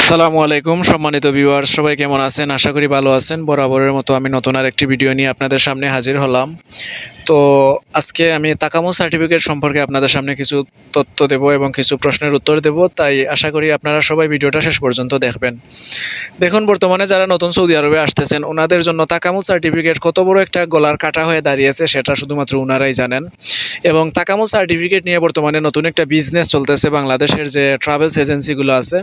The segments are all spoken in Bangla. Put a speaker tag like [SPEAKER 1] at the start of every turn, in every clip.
[SPEAKER 1] আসসালামু আলাইকুম, সম্মানিত ভিউয়ার সবাই কেমন আছেন? আশা করি ভালো আছেন। বরাবরের মতো আমি নতুন আর একটি ভিডিও নিয়ে আপনাদের সামনে হাজির হলাম। তো আজকে আমি তাকামো সার্টিফিকেট সম্পর্কে আপনাদের সামনে কিছু তথ্য দেব এবং কিছু প্রশ্নের উত্তর দেব, তাই আশা করি আপনারা সবাই ভিডিওটা শেষ পর্যন্ত দেখবেন। দেখুন, বর্তমানে যারা নতুন সৌদি আরবে আসতেছেন, ওনাদের জন্য তাকামুল সার্টিফিকেট কত বড় একটা গলার কাটা হয়ে দাঁড়িয়েছে সেটা শুধুমাত্র ওনারাই জানেন। এবং তাকামুল সার্টিফিকেট নিয়ে বর্তমানে নতুন একটা বিজনেস চলতেছে বাংলাদেশের যে ট্রাভেলস এজেন্সিগুলো আছে।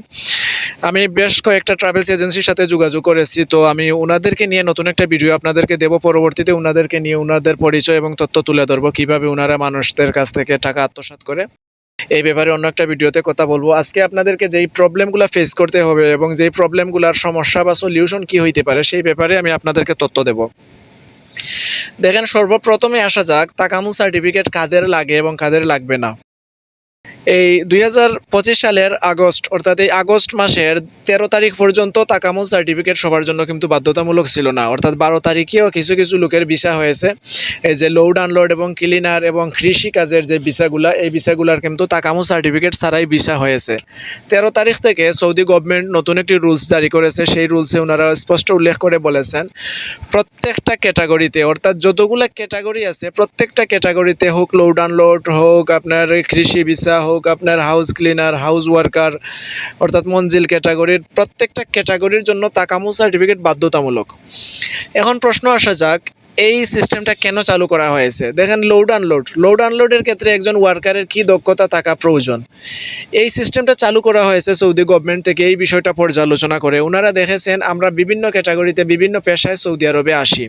[SPEAKER 1] আমি বেশ কয়েকটা ট্রাভেলস এজেন্সির সাথে যোগাযোগ করেছি, তো আমি ওনাদেরকে নিয়ে নতুন একটা ভিডিও আপনাদেরকে দেবো, পরবর্তীতে ওনাদেরকে নিয়ে ওনাদের পরিচয় এবং তথ্য তুলে ধরবো কীভাবে ওনারা মানুষদের কাছ থেকে টাকা আত্মসাত করে। এই ব্যাপারে অন্য একটা ভিডিওতে কথা বলব। আজকে আপনাদেরকে যেই প্রবলেমগুলো ফেস করতে হবে এবং যেই প্রবলেমগুলোর সমস্যা বা সলিউশন কি হইতে পারে, সেই ব্যাপারে আমি আপনাদেরকে তথ্য দেব। দেখেন, সর্বপ্রথমে আসা যাক তাকামু সার্টিফিকেট কাদের লাগে এবং কাদের লাগবে না। এই দুই হাজার পঁচিশ সালের আগস্ট, অর্থাৎ এই আগস্ট মাসের তেরো তারিখ পর্যন্ত তাকামুল সার্টিফিকেট সবার জন্য কিন্তু বাধ্যতামূলক ছিল না। অর্থাৎ বারো তারিখেও কিছু কিছু লোকের ভিসা হয়েছে। এই যে লোড আনলোড এবং ক্লিনার এবং কৃষি কাজের যে ভিসাগুলা, এই ভিসাগুলার কিন্তু তাকামুল সার্টিফিকেট ছাড়াই ভিসা হয়েছে। তেরো তারিখ থেকে সৌদি গভর্নমেন্ট নতুন একটি রুলস জারি করেছে। সেই রুলসে ওনারা স্পষ্ট উল্লেখ করে বলেছেন, প্রত্যেকটা ক্যাটাগরিতে অর্থাৎ যতগুলো ক্যাটাগরি আছে, প্রত্যেকটা ক্যাটাগরিতে হোক লোড আনলোড হোক, আপনার কৃষি ভিসা হোক আপনার হাউস ক্লিনার হাউস ওয়ার্কার অর্থাৎ মঞ্জিল ক্যাটাগরির প্রত্যেকটা ক্যাটাগরির জন্য তাকামু সার্টিফিকেট বাধ্যতামূলক। এখন প্রশ্ন আসা যাক এই সিস্টেমটা কেন চালু করা হয়েছে? দেখেন লোড আনলোড লোড আনলোডের ক্ষেত্রে একজন ওয়ার্কারের কি দক্ষতা, থাকা প্রয়োজন? এই সিস্টেমটা চালু করা হয়েছে সৌদি গভর্নমেন্ট থেকে। এই বিষয়টা পর্যালোচনা করে ওনারা দেখেছেন, আমরা বিভিন্ন ক্যাটাগরিতে বিভিন্ন পেশায় সৌদি আরবে আসি।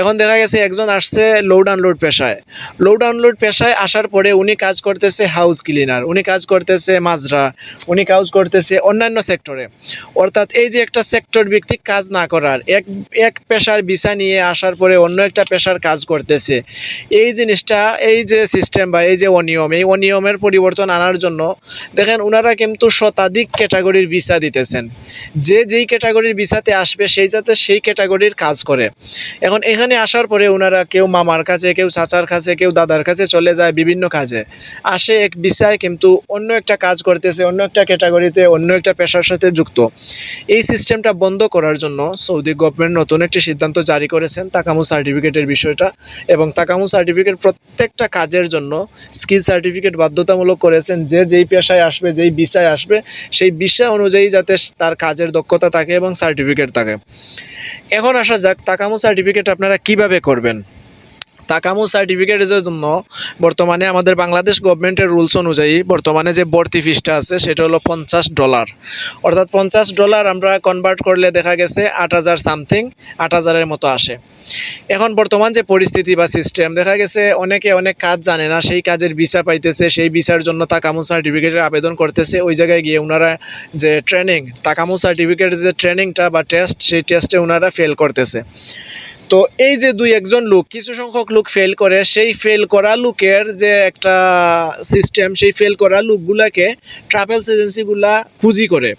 [SPEAKER 1] এখন দেখা গেছে একজন আসছে লোড আনলোড পেশায়। লোড আনলোড পেশায় আসার পরে উনি কাজ করতেছে হাউস ক্লিনার উনি কাজ করতেছে মাজরা, উনি কাজ করতেছে অন্যান্য সেক্টরে অর্থাৎ এই যে একটা সেক্টর ভিত্তিক কাজ না করার, এক এক পেশার ভিসা নিয়ে আসার পরে অন্য একটা পেশার কাজ করতেছে। এই জিনিসটা, এই যে সিস্টেম বা এই যে অনিয়ম, এই অনিয়মের পরিবর্তন আনার জন্য দেখেন ওনারা কিন্তু শতাধিক ক্যাটাগরির ভিসা দিতেছেন। যে যেই ক্যাটাগরির ভিসাতে আসবে, সেই যাতে সেই ক্যাটাগরির কাজ করে। এখন এখানে আসার পরে ওনারা কেউ মামার কাছে, কেউ চাচার কাছে, কেউ দাদার কাছে চলে যায় বিভিন্ন কাজে। আসে এক বিষয় কিন্তু অন্য একটা কাজ করতেছে, অন্য একটা ক্যাটাগরিতে অন্য একটা পেশার সাথে যুক্ত। এই সিস্টেমটা বন্ধ করার জন্য সৌদি গভর্নমেন্ট নতুন একটি সিদ্ধান্ত জারি করেছেন তাকামু সার্টিফিকেটের বিষয়টা এবং তাকামু সার্টিফিকেট প্রত্যেকটা কাজের জন্য স্কিল সার্টিফিকেট বাধ্যতামূলক করেছেন। যে যেই পেশায় আসবে, যেই বিষয় আসবে, সেই বিষয় অনুযায়ী যাতে তার কাজের দক্ষতা থাকে এবং সার্টিফিকেট থাকে। এখন আসা যাক তাকামু সার্টিফিকেট আপনারা কীভাবে করবেন? তাকামু সার্টিফিকেটের জন্য বর্তমানে আমাদের বাংলাদেশ গভর্নমেন্টের রুলস অনুযায়ী বর্তমানে যে ভর্তি ফিসটা আছে, সেটা হলো পঞ্চাশ ডলার অর্থাৎ পঞ্চাশ ডলার আমরা কনভার্ট করলে দেখা গেছে আট হাজার সামথিং আট হাজারের মতো আসে। এখন বর্তমান যে পরিস্থিতি বা সিস্টেম দেখা গেছে অনেকে অনেক কাজ জানে না, সেই কাজের ভিসা পাইতেছে, সেই ভিসার জন্য তাকামু সার্টিফিকেটের আবেদন করতেছে। ওই জায়গায় গিয়ে ওনারা যে ট্রেনিং তাকামু সার্টিফিকেটের যে ট্রেনিংটা বা টেস্ট সেই টেস্টে ওনারা ফেল করতেছে। তো এই যে দুই একজন লোক, কিছু সংখ্যক লোক ফেল করে, সেই ফেল করা লোকের যে একটা সিস্টেম সেই ফেল করা লোকগুলাকে ট্রাভেলস এজেন্সিগুলা পুঁজি করে।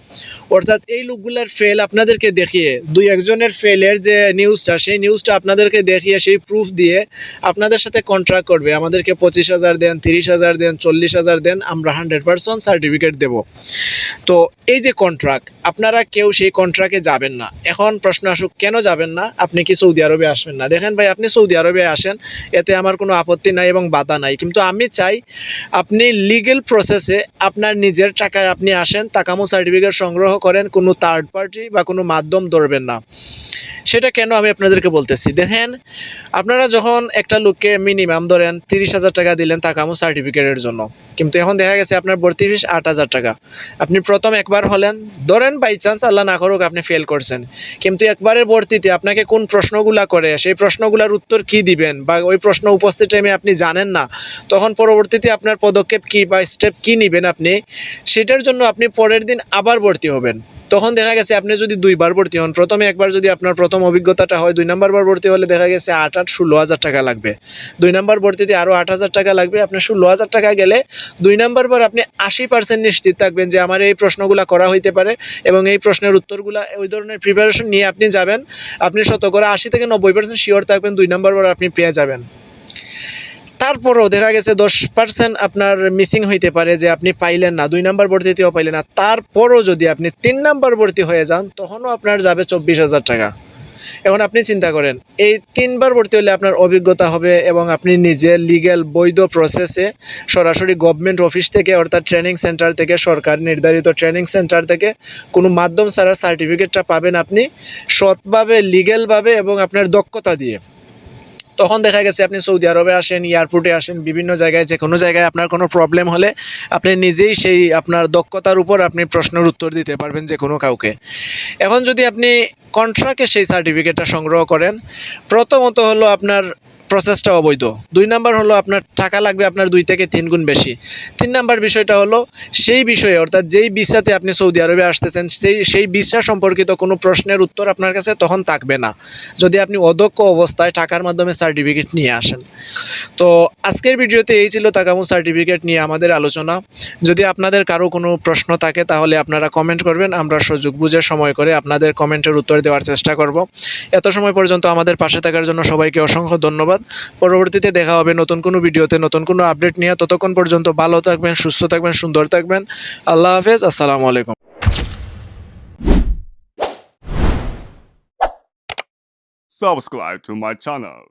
[SPEAKER 1] অর্থাৎ এই লোকগুলার ফেল আপনাদেরকে দেখিয়ে, দুই একজনের ফেলের যে নিউজটা সেই নিউজটা আপনাদেরকে দেখিয়ে, সেই প্রুফ দিয়ে আপনাদের সাথে কন্ট্রাক্ট করবে। আমাদেরকে পঁচিশ হাজার দেন, তিরিশ হাজার দেন, চল্লিশ হাজার দেন, আমরা হান্ড্রেড পার্সেন্ট সার্টিফিকেট দেব। তো এই যে কন্ট্রাক্ট আপনারা কেউ সেই কন্ট্রাক্টে যাবেন না। এখন প্রশ্ন আসুক, কেন যাবেন না? আপনি কি সৌদি আরবে আসবেন না। দেখেন ভাই, আপনি সৌদি আরবে আসেন, এতে আমার কোনো আপত্তি নাই এবং বাধা নাই। কিন্তু আমি চাই আপনি লিগেল প্রসেসে আপনার নিজের টাকায় আপনি আসেন তাকামো সার্টিফিকেট সংগ্রহ করেন, কোনো থার্ড পার্টি বা কোনো মাধ্যম ধরবেন না। সেটা কেন আমি আপনাদেরকে বলতেছি? দেখেন, আপনারা যখন একটা লোককে মিনিমাম ধরেন তিরিশ হাজার টাকা দিলেন তাকামো সার্টিফিকেটের জন্য, কিন্তু এখন দেখা গেছে আপনার ভর্তি ফিস আট হাজার টাকা। আপনি প্রথম একবার হলেন, ধরেন বাই চান্স আল্লাহ না করুক আপনি ফেল করছেন, কিন্তু একবারের ভর্তিতে আপনাকে কোন প্রশ্নগুলা করে, সেই প্রশ্নগুলোর উত্তর কি দিবেন? বা ওই প্রশ্ন উপস্থিত টাইমে আপনি জানেন না, তখন পরবর্তীতে আপনার পদক্ষেপ কি বা স্টেপ কি নেবেন আপনি? সেটার জন্য আপনি পরের দিন আবার ভর্তি হবেন। তখন দেখা গেছে আপনি যদি দুইবার ভর্তি হন, প্রথমে একবার যদি আপনার প্রথম অভিজ্ঞতাটা হয়, দুই নাম্বার বার ভর্তি হলে দেখা গেছে আট আট ষোলো হাজার টাকা লাগবে। দুই নাম্বার ভর্তিতে আরও আট হাজার টাকা লাগবে আপনার ষোলো হাজার টাকা গেলে দুই নাম্বার বার আপনি আশি পার্সেন্ট নিশ্চিত থাকবেন যে আমার এই প্রশ্নগুলো করা হইতে পারে এবং এই প্রশ্নের উত্তরগুলো, ওই ধরনের প্রিপারেশন নিয়ে আপনি যাবেন। আপনি শতকরা আশি থেকে নব্বই পার্সেন্ট শিওর থাকবেন, দুই নাম্বার বার আপনি পেয়ে যাবেন। তারপরেও দেখা গেছে দশ পার্সেন্ট আপনার মিসিং হইতে পারে যে আপনি পাইলেন না, দুই নাম্বার ভর্তিতেও পাইলেন না। তারপরও যদি আপনি তিন নাম্বার ভর্তি হয়ে যান, তখনও আপনার যাবে চব্বিশ হাজার টাকা। এখন আপনি চিন্তা করেন, এই তিনবার ভর্তি হলে আপনার অভিজ্ঞতা হবে এবং আপনি নিজে লিগ্যাল বৈধ প্রসেসে সরাসরি গভর্নমেন্ট অফিস থেকে অর্থাৎ ট্রেনিং সেন্টার থেকে, সরকার নির্ধারিত ট্রেনিং সেন্টার থেকে কোনো মাধ্যম ছাড়া সার্টিফিকেটটা পাবেন আপনি সৎভাবে লিগ্যালভাবে এবং আপনার দক্ষতা দিয়ে। তখন দেখা গেছে আপনি সৌদি আরবে আসেন এয়ারপোর্টে আসেন, বিভিন্ন জায়গায় যে কোনো জায়গায় আপনার কোনো প্রবলেম হলে আপনি নিজেই সেই আপনার দক্ষতার উপর আপনি প্রশ্নের উত্তর দিতে পারবেন যে কোনো কাউকে। এখন যদি আপনি কন্ট্রাক্টে সেই সার্টিফিকেটটা সংগ্রহ করেন, প্রথমত হলো আপনার প্রসেসটা অবৈধ। দুই নাম্বার হলো আপনার টাকা লাগবে আপনার দুই থেকে তিন গুণ বেশি। তিন নাম্বার বিষয়টা হলো, সেই বিষয়ে, অর্থাৎ যেই ভিসাতে আপনি সৌদি আরবে আসতেছেন, সেই সেই ভিসা সম্পর্কিত কোনো প্রশ্নের উত্তর আপনার কাছে তখন থাকবে না। যদি আপনি অদক্ষ অবস্থায় টাকার মাধ্যমে সার্টিফিকেট নিয়ে আসেন। তো আজকের ভিডিওতে এই ছিল তাকামু সার্টিফিকেট নিয়ে আমাদের আলোচনা। যদি আপনাদের কারও কোনো প্রশ্ন থাকে, তাহলে আপনারা কমেন্ট করবেন। আমরা সুযোগ বুঝে সময় করে আপনাদের কমেন্টের উত্তর দেওয়ার চেষ্টা করব। এত সময় পর্যন্ত আমাদের পাশে থাকার জন্য সবাইকে অসংখ্য ধন্যবাদ। পরবর্তীতে দেখা হবে নতুন কোনো ভিডিওতে, নতুন কোনো আপডেট নিয়ে। ততক্ষণ পর্যন্ত ভালো থাকবেন, সুস্থ থাকবেন, সুন্দর থাকবেন। আল্লাহ হাফেজ, আসসালামু আলাইকুম।
[SPEAKER 2] Subscribe to my channel.